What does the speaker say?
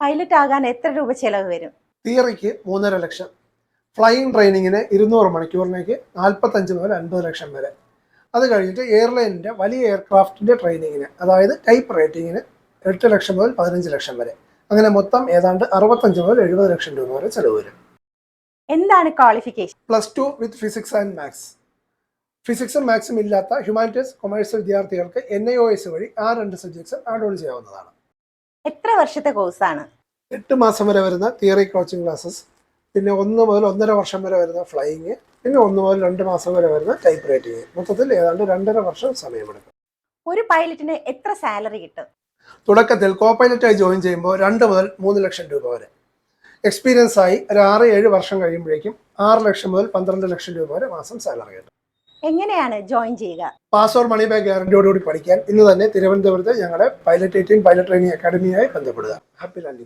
Pilot ആകാൻ എത്ര രൂപ ചെലവ് വരും? തിയറിക്ക് മൂന്നര ലക്ഷം. ഫ്ലൈയിങ് ട്രെയിനിങ്ങിന് ഇരുന്നൂറ് മണിക്കൂറിലേക്ക് നാൽപ്പത്തഞ്ച് മുതൽ അൻപത് ലക്ഷം വരെ. അത് കഴിഞ്ഞിട്ട് എയർലൈനിന്റെ വലിയ എയർക്രാഫ്റ്റിന്റെ ട്രെയിനിങ്ങിന് അതായത് ടൈപ്പ് റേറ്റിങ്ങിന് എട്ട് ലക്ഷം മുതൽ പതിനഞ്ച് ലക്ഷം വരെ. അങ്ങനെ മൊത്തം ഏതാണ്ട് അറുപത്തഞ്ച് മുതൽ എഴുപത് ലക്ഷം രൂപ വരെ ചെലവ് വരും. എന്താണ് qualification? Plus two with physics and maths. ഫിസിക്സും മാത്സും ഇല്ലാത്ത ഹ്യൂമാനിറ്റീസ് കൊമേഴ്സ് വിദ്യാർത്ഥികൾക്ക് എൻ ഐ ഒ എസ് വഴി ആ രണ്ട് സബ്ജക്ട്സ് ആഡ് ഓൺ ചെയ്യാവുന്നതാണ്. എത്ര വർഷത്തെ കോഴ്സാണ്? എട്ട് മാസം വരെ വരുന്ന തിയറി കോച്ചിങ് ക്ലാസ്സസ് പിന്നെ ഒന്ന് മുതൽ ഒന്നര വർഷം വരെ വരുന്ന ഫ്ലൈയിങ് പിന്നെ ഒന്ന് മുതൽ രണ്ട് മാസം വരെ വരുന്ന ടൈപ്പ് റൈറ്റിംഗ് മൊത്തത്തിൽ ഏതാണ്ട് രണ്ടര വർഷം സമയമെടുക്കും. ഒരു പൈലറ്റിന് എത്ര സാലറി കിട്ടും? തുടക്കത്തിൽ കോ പൈലറ്റായി ജോയിൻ ചെയ്യുമ്പോൾ രണ്ട് മുതൽ മൂന്ന് ലക്ഷം രൂപ വരെ. എക്സ്പീരിയൻസ് ആയി ഒരു ആറ് ഏഴ് വർഷം കഴിയുമ്പോഴേക്കും ആറ് ലക്ഷം മുതൽ പന്ത്രണ്ട് ലക്ഷം രൂപ വരെ മാസം സാലറി കിട്ടും. എങ്ങനെയാണ് ജോയിൻ ചെയ്യുക? പാസ്വേഡ് മണി ബാങ്ക് ഗ്യാരണ്ടിയോടുകൂടി പഠിക്കാൻ ഇന്ന് തന്നെ തിരുവനന്തപുരത്ത് ഞങ്ങളുടെ പൈലറ്റ് എയ്റ്റീൻ പൈലറ്റ് ട്രെയിനിങ് അക്കാഡമിയായി ബന്ധപ്പെടുക. Happy landing